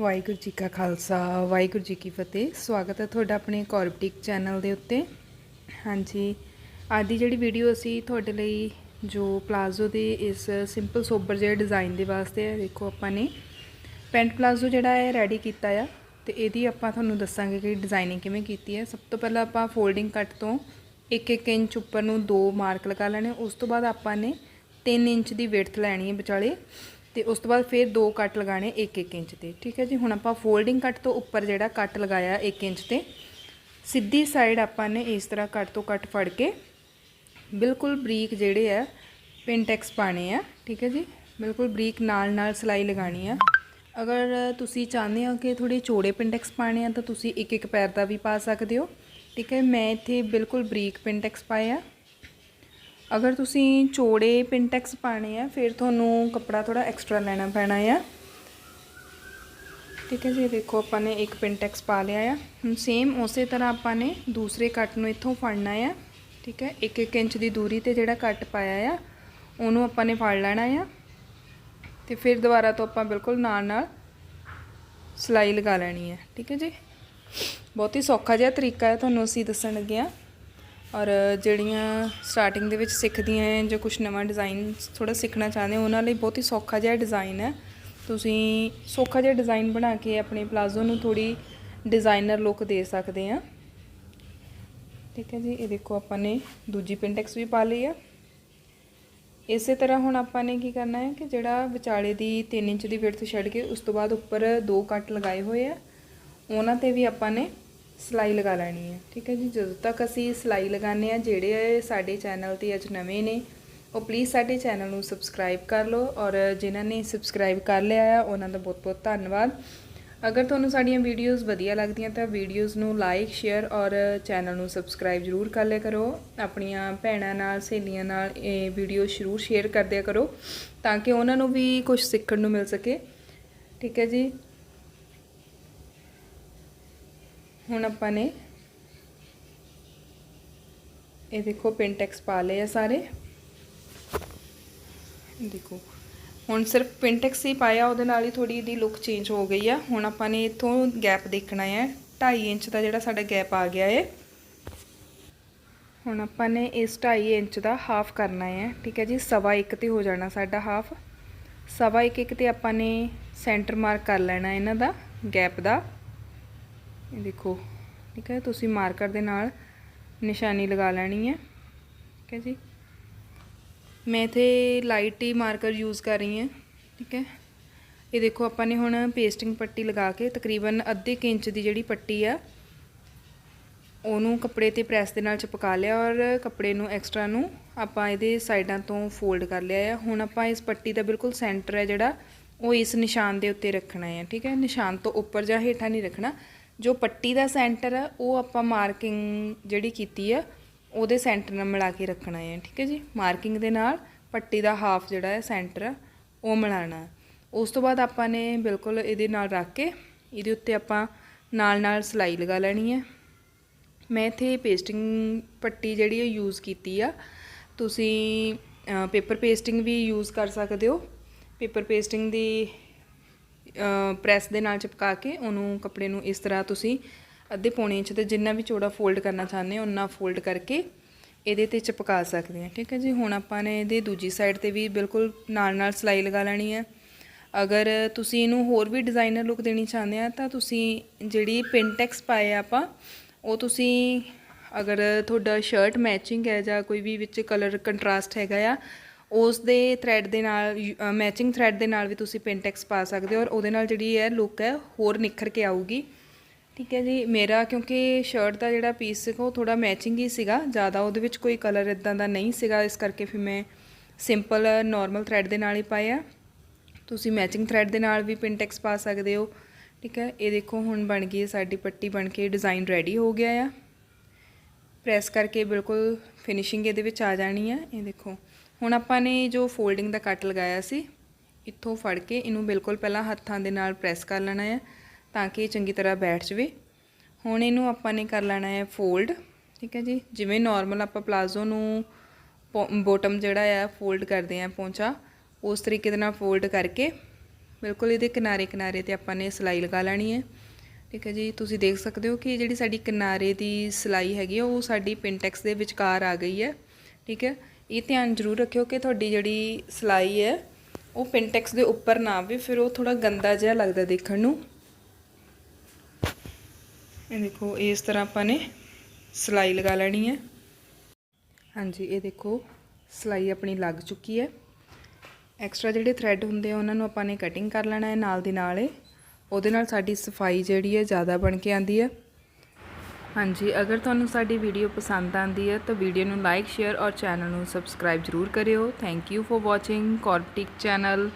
ਵਾਹਿਗੁਰੂ ਜੀ ਕਾ ਖਾਲਸਾ, ਵਾਹਿਗੁਰੂ ਜੀ ਕੀ ਫਤਿਹ। ਸਵਾਗਤ ਹੈ ਤੁਹਾਡਾ ਆਪਣੇ ਕੋਰਬਟਿਕ ਚੈਨਲ ਦੇ ਉੱਤੇ। ਹਾਂਜੀ, ਅੱਜ ਦੀ ਜਿਹੜੀ ਵੀਡੀਓ ਅਸੀਂ ਤੁਹਾਡੇ ਲਈ ਜੋ ਪਲਾਜ਼ੋ ਦੇ ਇਸ ਸਿੰਪਲ ਸੋਬਰ ਜਿਹੇ ਡਿਜ਼ਾਈਨ ਦੇ ਵਾਸਤੇ ਹੈ ਦੇਖੋ ਆਪਾਂ ਨੇ। ਪੈਂਟ ਪਲਾਜ਼ੋ ਜਿਹੜਾ ਹੈ ਰੈਡੀ ਕੀਤਾ ਆ, ਤੇ ਇਹਦੀ ਆਪਾਂ ਤੁਹਾਨੂੰ ਦੱਸਾਂਗੇ ਕਿ ਡਿਜ਼ਾਈਨਿੰਗ ਕਿਵੇਂ ਕੀਤੀ ਹੈ। ਸਭ ਤੋਂ ਪਹਿਲਾਂ ਆਪਾਂ ਫੋਲਡਿੰਗ ਕੱਟ ਤੋਂ 1-1 ਇੰਚ ਉੱਪਰ ਨੂੰ ਦੋ ਮਾਰਕ ਲਗਾ ਲੈਣੇ। ਉਸ ਤੋਂ ਬਾਅਦ ਆਪਾਂ ਨੇ 3 ਇੰਚ ਦੀ ਵਿਡਥ ਲੈਣੀ ਹੈ ਵਿਚਾਲੇ। ਤੇ ਉਸ ਤੋਂ ਬਾਅਦ ਫਿਰ ਦੋ ਕੱਟ ਲਗਾਣੇ 1-1 ਇੰਚ ਤੇ ਠੀਕ ਹੈ ਜੀ? ਹੁਣ ਆਪਾਂ ਫੋਲਡਿੰਗ ਕੱਟ ਤੋਂ ਉੱਪਰ ਜਿਹੜਾ ਕੱਟ ਲਗਾਇਆ 1 ਇੰਚ ਤੇ, ਸਿੱਧੀ ਸਾਈਡ ਆਪਾਂ ਨੇ ਇਸ ਤਰ੍ਹਾਂ ਕੱਟ ਤੋਂ ਕੱਟ ਫੜ ਕੇ ਬਿਲਕੁਲ ਬਰੀਕ ਜਿਹੜੇ ਆ ਪਿੰਟੈਕਸ ਪਾਣੇ ਆ, ਠੀਕ ਹੈ ਜੀ? ਬਿਲਕੁਲ ਬਰੀਕ ਨਾਲ ਨਾਲ ਸਲਾਈ ਲਗਾਣੀ ਆ। ਅਗਰ ਤੁਸੀਂ ਚਾਹੁੰਦੇ ਹੋ ਕਿ ਥੋੜੇ ਚੋੜੇ ਪਿੰਟੈਕਸ ਪਾਣੇ ਆ, ਤਾਂ ਤੁਸੀਂ ਇੱਕ ਇੱਕ ਪੈਰ ਦਾ ਵੀ ਪਾ ਸਕਦੇ ਹੋ, ਠੀਕ ਹੈ? ਮੈਂ ਇੱਥੇ ਬਿਲਕੁਲ ਬਰੀਕ ਪਿੰਟੈਕਸ ਪਾਇਆ ਅਗਰ ਤੁਸੀਂ ਚੌੜੇ ਪਿੰਟੈਕਸ ਪਾਣੇ ਆ, ਫਿਰ ਤੁਹਾਨੂੰ ਕੱਪੜਾ ਥੋੜਾ ਐਕਸਟਰਾ ਲੈਣਾ ਪੈਣਾ ਆ। ਠੀਕ ਹੈ ਜੀ ਦੇਖੋ ਆਪਾਂ ਨੇ ਇੱਕ ਪਿੰਟੈਕਸ ਪਾ ਲਿਆ ਆ। ਹੁਣ ਸੇਮ ਉਸੇ ਤਰ੍ਹਾਂ ਆਪਾਂ ਨੇ ਦੂਸਰੇ ਕੱਟ ਨੂੰ ਇੱਥੋਂ ਫੜਨਾ ਆ। ਠੀਕ ਹੈ 1-1 ਇੰਚ ਦੀ ਦੂਰੀ ਤੇ ਜਿਹੜਾ ਕੱਟ ਪਾਇਆ ਆ, ਉਹਨੂੰ ਆਪਾਂ ਨੇ ਫੜ ਲੈਣਾ ਆ। ਤੇ ਫਿਰ ਦੁਬਾਰਾ ਤੋਂ ਆਪਾਂ ਬਿਲਕੁਲ ਨਾਲ ਨਾਲ ਸਲਾਈ ਲਗਾ ਲੈਣੀ ਹੈ ਠੀਕ ਹੈ ਜੀ। ਬਹੁਤ ਹੀ ਸੌਖਾ ਜਿਹਾ ਤਰੀਕਾ ਹੈ ਤੁਹਾਨੂੰ ਅਸੀਂ ਦੱਸਣ ਲੱਗੇ ਆ। ਔਰ ਜਿਹੜੀਆਂ ਸਟਾਰਟਿੰਗ ਦੇ ਵਿੱਚ ਸਿੱਖਦੀਆਂ ਹੈ ਜਾਂ ਕੁਝ ਨਵਾਂ ਡਿਜ਼ਾਈਨ ਥੋੜਾ ਸਿੱਖਣਾ ਚਾਹੁੰਦੇ ਹੋ ਉਹਨਾਂ ਲਈ ਬਹੁਤ ਹੀ ਸੌਖਾ ਜਿਹਾ ਡਿਜ਼ਾਈਨ ਹੈ ਤੁਸੀਂ ਸੌਖਾ ਜਿਹਾ ਡਿਜ਼ਾਈਨ ਬਣਾ ਕੇ ਆਪਣੇ ਪਲਾਜ਼ੋ ਨੂੰ ਥੋੜੀ ਡਿਜ਼ਾਈਨਰ ਲੁੱਕ ਦੇ ਸਕਦੇ ਆ। ਠੀਕ ਹੈ ਜੀ, ਇਹ ਦੇਖੋ ਆਪਾਂ ਨੇ ਦੂਜੀ ਪਿੰਟੈਕਸ ਵੀ ਪਾ ਲਈ ਆ। ਇਸੇ ਤਰ੍ਹਾਂ ਹੁਣ ਆਪਾਂ ਨੇ ਕੀ ਕਰਨਾ ਹੈ ਕਿ ਜਿਹੜਾ ਵਿਚਾਲੇ ਦੀ 3 ਇੰਚ ਦੀ ਵਿਡਥ ਛੱਡ ਕੇ ਉਸ ਤੋਂ ਬਾਅਦ ਉੱਪਰ ਦੋ ਕੱਟ ਲਗਾਏ ਹੋਏ ਆ। ਉਹਨਾਂ ਤੇ ਵੀ ਆਪਾਂ ਨੇ ਸਿਲਾਈ ਲਗਾ ਲੈਣੀ ਹੈ। ਠੀਕ ਹੈ ਜੀ, ਜਦੋਂ ਤੱਕ ਅਸੀਂ ਸਿਲਾਈ ਲਗਾਉਂਦੇ ਆ ਜਿਹੜੇ ਸਾਡੇ ਚੈਨਲ ਤੇ ਅੱਜ ਨਵੇਂ ਨੇ, ਉਹ ਪਲੀਜ਼ ਸਾਡੇ ਚੈਨਲ ਨੂੰ ਸਬਸਕ੍ਰਾਈਬ ਕਰ ਲਓ ਔਰ ਜਿਨ੍ਹਾਂ ਨੇ ਸਬਸਕ੍ਰਾਈਬ ਕਰ ਲਿਆ ਆ, ਉਹਨਾਂ ਦਾ ਬਹੁਤ-ਬਹੁਤ ਧੰਨਵਾਦ। ਅਗਰ ਤੁਹਾਨੂੰ ਸਾਡੀਆਂ ਵੀਡੀਓਜ਼ ਵਧੀਆ ਲੱਗਦੀਆਂ ਤਾਂ ਵੀਡੀਓਜ਼ ਨੂੰ ਲਾਈਕ ਸ਼ੇਅਰ ਔਰ ਚੈਨਲ ਨੂੰ ਸਬਸਕ੍ਰਾਈਬ ਜ਼ਰੂਰ ਕਰ ਲਿਆ ਕਰੋ। ਆਪਣੀਆਂ ਭੈਣਾਂ ਨਾਲ, ਸਹੇਲੀਆਂ ਨਾਲ ਇਹ ਵੀਡੀਓ ਜ਼ਰੂਰ ਸ਼ੇਅਰ ਕਰ ਦਿਆ ਕਰੋ ਤਾਂ ਕਿ ਉਹਨਾਂ ਨੂੰ ਵੀ ਕੁਝ ਸਿੱਖਣ ਨੂੰ ਮਿਲ ਸਕੇ। ਠੀਕ ਹੈ ਜੀ। ਹੁਣ ਆਪਾਂ ਨੇ ਇਹ ਦੇਖੋ ਪਿੰਟੈਕਸ ਪਾ ਲਏ ਆ ਸਾਰੇ। ਦੇਖੋ, ਹੁਣ ਸਿਰਫ ਪਿੰਟੈਕਸ ਹੀ ਪਾਇਆ, ਉਹਦੇ ਨਾਲ ਹੀ ਥੋੜੀ ਇਹਦੀ ਲੁੱਕ ਚੇਂਜ ਹੋ ਗਈ ਆ। ਹੁਣ ਆਪਾਂ ਨੇ ਇੱਥੋਂ ਗੈਪ ਦੇਖਣਾ ਹੈ। 2.5 ਇੰਚ ਦਾ ਜਿਹੜਾ ਸਾਡਾ ਗੈਪ ਆ ਗਿਆ ਹੈ ਹੁਣ ਆਪਾਂ ਨੇ ਇਸ 2.5 ਇੰਚ ਦਾ ਹਾਫ ਕਰਨਾ ਹੈ। ਠੀਕ ਹੈ ਜੀ, ਸਵਾ ਇੱਕ ਤੇ ਹੋ ਜਾਣਾ ਸਾਡਾ ਹਾਫ ਸਵਾ ਇੱਕ ਇੱਕ ਤੇ ਆਪਾਂ ਨੇ ਸੈਂਟਰ ਮਾਰਕ ਕਰ ਲੈਣਾ ਇਹਨਾਂ ਦਾ ਗੈਪ ਦਾ। ਇਹ ਦੇਖੋ, ਠੀਕ ਹੈ, ਤੁਸੀਂ ਮਾਰਕਰ ਦੇ ਨਾਲ ਨਿਸ਼ਾਨੀ ਲਗਾ ਲੈਣੀ ਹੈ, ਠੀਕ ਹੈ ਜੀ। ਮੈਂ ਇਥੇ ਲਾਈਟ ਹੀ ਮਾਰਕਰ ਯੂਜ਼ ਕਰ ਰਹੀ ਹਾਂ, ਠੀਕ ਹੈ। ਇਹ ਦੇਖੋ, ਆਪਾਂ ਨੇ ਹੁਣ ਪੇਸਟਿੰਗ ਪੱਟੀ ਲਗਾ ਕੇ ਤਕਰੀਬਨ ਅੱਧੇ ਕੁ ਇੰਚ ਦੀ ਜਿਹੜੀ ਪੱਟੀ ਆ, ਉਹਨੂੰ ਕੱਪੜੇ ਤੇ ਪ੍ਰੈਸ ਦੇ ਨਾਲ ਚਿਪਕਾ ਲਿਆ ਔਰ ਕੱਪੜੇ ਨੂੰ ਐਕਸਟਰਾ ਨੂੰ ਆਪਾਂ ਇਹਦੇ ਸਾਈਡਾਂ ਤੋਂ ਫੋਲਡ ਕਰ ਲਿਆ ਆ। ਹੁਣ ਆਪਾਂ ਇਸ ਪੱਟੀ ਦਾ ਬਿਲਕੁਲ ਸੈਂਟਰ ਹੈ ਜਿਹੜਾ, ਉਹ ਇਸ ਨਿਸ਼ਾਨ ਦੇ ਉੱਤੇ ਰੱਖਣਾ ਹੈ, ਠੀਕ ਹੈ। ਨਿਸ਼ਾਨ ਤੋਂ ਉੱਪਰ ਜਾਂ ਹੇਠਾਂ ਨਹੀਂ ਰੱਖਣਾ। ਜੋ ਪੱਟੀ ਦਾ ਸੈਂਟਰ ਆ, ਉਹ ਆਪਾਂ ਮਾਰਕਿੰਗ ਜਿਹੜੀ ਕੀਤੀ ਆ, ਉਹਦੇ ਸੈਂਟਰ ਨਾਲ ਮਿਲਾ ਕੇ ਰੱਖਣਾ ਹੈ, ਠੀਕ ਹੈ ਜੀ? ਮਾਰਕਿੰਗ ਦੇ ਨਾਲ ਪੱਟੀ ਦਾ ਹਾਫ ਜਿਹੜਾ ਹੈ ਸੈਂਟਰ ਆ, ਉਹ ਮਿਲਾਣਾ ਉਸ ਤੋਂ ਬਾਅਦ ਆਪਾਂ ਨੇ ਬਿਲਕੁਲ ਇਹਦੇ ਨਾਲ ਰੱਖ ਕੇ, ਇਹਦੇ ਉੱਤੇ ਆਪਾਂ ਨਾਲ ਨਾਲ ਸਲਾਈ ਲਗਾ ਲੈਣੀ ਹੈ। ਮੈਂ ਇੱਥੇ ਪੇਸਟਿੰਗ ਪੱਟੀ ਜਿਹੜੀ ਉਹ ਯੂਜ਼ ਕੀਤੀ ਆ। ਤੁਸੀਂ ਪੇਪਰ ਪੇਸਟਿੰਗ ਵੀ ਯੂਜ਼ ਕਰ ਸਕਦੇ ਹੋ। ਪੇਪਰ ਪੇਸਟਿੰਗ ਦੀ ਪ੍ਰੈਸ ਦੇ ਨਾਲ ਚਿਪਕਾ ਕੇ ਉਹਨੂੰ ਕੱਪੜੇ ਨੂੰ ਇਸ ਤਰ੍ਹਾਂ ਤੁਸੀਂ ਅੱਧੇ ਪੌਣੇ ਇੰਚ ਤੇ ਜਿੰਨਾ ਵੀ ਚੌੜਾ ਫੋਲਡ ਕਰਨਾ ਚਾਹੁੰਦੇ ਹੋ ਉਨਾ ਫੋਲਡ ਕਰਕੇ ਇਹਦੇ ਤੇ ਚਿਪਕਾ ਸਕਦੇ ਹਾਂ, ਠੀਕ ਹੈ ਜੀ? ਹੁਣ ਆਪਾਂ ਨੇ ਇਹਦੇ ਦੂਜੀ ਸਾਈਡ ਤੇ ਵੀ ਬਿਲਕੁਲ ਨਾਲ ਨਾਲ ਸਲਾਈ ਲਗਾ ਲੈਣੀ ਹੈ। ਅਗਰ ਤੁਸੀਂ ਇਹਨੂੰ ਹੋਰ ਵੀ ਡਿਜ਼ਾਈਨਰ ਲੁੱਕ ਦੇਣੀ ਚਾਹੁੰਦੇ ਆ, ਤਾਂ ਤੁਸੀਂ ਜਿਹੜੀ ਪਿੰਟੈਕਸ ਪਾਏ ਆਪਾਂ, ਉਹ ਤੁਸੀਂ ਅਗਰ ਤੁਹਾਡਾ ਸ਼ਰਟ ਮੈਚਿੰਗ ਹੈ ਜਾਂ ਕੋਈ ਵੀ ਵਿੱਚ ਕਲਰ ਕੰਟਰਾਸਟ ਹੈਗਾ ਆ ਉਸ ਦੇ ਥ੍ਰੈਡ ਦੇ ਨਾਲ ਮੈਚਿੰਗ ਥ੍ਰੈਡ ਦੇ ਨਾਲ ਵੀ ਤੁਸੀਂ ਪਿੰਟੈਕਸ ਪਾ ਸਕਦੇ ਹੋ ਔਰ ਉਹਦੇ ਨਾਲ ਜਿਹੜੀ ਹੈ ਲੁੱਕ ਹੈ, ਹੋਰ ਨਿਖਰ ਕੇ ਆਊਗੀ। ਠੀਕ ਹੈ ਜੀ, ਮੇਰਾ ਕਿਉਂਕਿ ਸ਼ਰਟ ਦਾ ਜਿਹੜਾ ਪੀਸ ਸੀਗਾ, ਉਹ ਥੋੜਾ ਮੈਚਿੰਗ ਹੀ ਸੀਗਾ, ਜ਼ਿਆਦਾ ਉਹਦੇ ਵਿੱਚ ਕੋਈ ਕਲਰ ਇਦਾਂ ਦਾ ਨਹੀਂ ਸੀਗਾ, ਇਸ ਕਰਕੇ ਫਿਰ ਮੈਂ ਸਿੰਪਲ ਨਾਰਮਲ ਥ੍ਰੈਡ ਦੇ ਨਾਲ ਹੀ ਪਾਇਆ। ਤੁਸੀਂ ਮੈਚਿੰਗ ਥ੍ਰੈਡ ਦੇ ਨਾਲ ਵੀ ਪਿੰਟੈਕਸ ਪਾ ਸਕਦੇ ਹੋ। ਠੀਕ ਹੈ, ਇਹ ਦੇਖੋ ਹੁਣ ਬਣ ਗਈ ਸਾਡੀ ਪੱਟੀ ਬਣ ਕੇ ਡਿਜ਼ਾਈਨ ਰੈਡੀ ਹੋ ਗਿਆ ਆ। ਪ੍ਰੈਸ ਕਰਕੇ ਬਿਲਕੁਲ ਫਿਨਿਸ਼ਿੰਗ ਇਹਦੇ ਵਿੱਚ ਆ ਜਾਣੀ ਆ ਇਹ ਦੇਖੋ ਹੁਣ ਆਪਾਂ ਨੇ ਜੋ ਫੋਲਡਿੰਗ ਦਾ ਕੱਟ ਲਗਾਇਆ ਸੀ, ਇੱਥੋਂ ਫੜ ਕੇ ਇਹਨੂੰ ਬਿਲਕੁਲ ਪਹਿਲਾਂ ਹੱਥਾਂ ਦੇ ਨਾਲ ਪ੍ਰੈਸ ਕਰ ਲੈਣਾ ਹੈ ਤਾਂ ਕਿ ਇਹ ਚੰਗੀ ਤਰ੍ਹਾਂ ਬੈਠ ਜਵੇ। ਹੁਣ ਇਹਨੂੰ ਆਪਾਂ ਨੇ ਕਰ ਲੈਣਾ ਹੈ ਫੋਲਡ, ਠੀਕ ਹੈ ਜੀ? ਜਿਵੇਂ ਨਾਰਮਲ ਆਪਾਂ ਪਲਾਜ਼ੋ ਨੂੰ ਬੋਟਮ ਜਿਹੜਾ ਆ ਫੋਲਡ ਕਰਦੇ ਆ ਪੌਂਚਾ, ਉਸ ਤਰੀਕੇ ਦੇ ਨਾਲ ਫੋਲਡ ਕਰਕੇ ਬਿਲਕੁਲ ਇਹਦੇ ਕਿਨਾਰੇ ਕਿਨਾਰੇ ਤੇ ਆਪਾਂ ਨੇ ਸਿਲਾਈ ਲਗਾ ਲੈਣੀ ਹੈ। ਠੀਕ ਹੈ ਜੀ? ਤੁਸੀਂ ਦੇਖ ਸਕਦੇ ਹੋ ਕਿ ਜਿਹੜੀ ਸਾਡੀ ਕਿਨਾਰੇ ਦੀ ਸਿਲਾਈ ਹੈਗੀ ਆ, ਉਹ ਸਾਡੀ ਪਿੰਟੈਕਸ ਦੇ ਵਿਚਕਾਰ ਆ ਗਈ ਹੈ। ਠੀਕ ਹੈ? ਇਹ ਧਿਆਨ ਜ਼ਰੂਰ ਰੱਖਿਓ ਕਿ ਤੁਹਾਡੀ ਜਿਹੜੀ ਸਿਲਾਈ ਹੈ, ਉਹ ਪਿੰਟੈਕਸ ਦੇ ਉੱਪਰ ਨਾ ਆਵੇ, ਫਿਰ ਉਹ ਥੋੜਾ ਗੰਦਾ ਜਿਹਾ ਲੱਗਦਾ ਦੇਖਣ ਨੂੰ। ਇਹ ਦੇਖੋ, ਇਸ ਤਰ੍ਹਾਂ ਆਪਾਂ ਨੇ ਸਿਲਾਈ ਲਗਾ ਲੈਣੀ ਹੈ। ਹਾਂਜੀ, ਇਹ ਦੇਖੋ, ਸਿਲਾਈ ਆਪਣੀ ਲੱਗ ਚੁੱਕੀ ਹੈ। ਐਕਸਟਰਾ ਜਿਹੜੇ ਥਰੈਡ ਹੁੰਦੇ ਆ, ਉਹਨਾਂ ਨੂੰ ਆਪਾਂ ਨੇ ਕਟਿੰਗ ਕਰ ਲੈਣਾ ਹੈ ਨਾਲ ਦੀ ਨਾਲ ਹੀ ਉਹਦੇ ਨਾਲ ਸਾਡੀ ਸਫ਼ਾਈ ਜਿਹੜੀ ਹੈ, ਜ਼ਿਆਦਾ ਬਣ ਕੇ ਆਂਦੀ ਹੈ। ਹਾਂਜੀ, ਅਗਰ ਤੁਹਾਨੂੰ ਸਾਡੀ ਵੀਡੀਓ ਪਸੰਦ ਆਂਦੀ ਹੈ, ਤਾਂ ਵੀਡੀਓ ਨੂੰ ਲਾਈਕ, ਸ਼ੇਅਰ ਔਰ ਚੈਨਲ ਨੂੰ ਸਬਸਕ੍ਰਾਈਬ ਜ਼ਰੂਰ ਕਰਿਓ। ਥੈਂਕ ਯੂ ਫॉर ਵਾਚਿੰਗ ਕੌਰਪਟਿਕ ਚੈਨਲ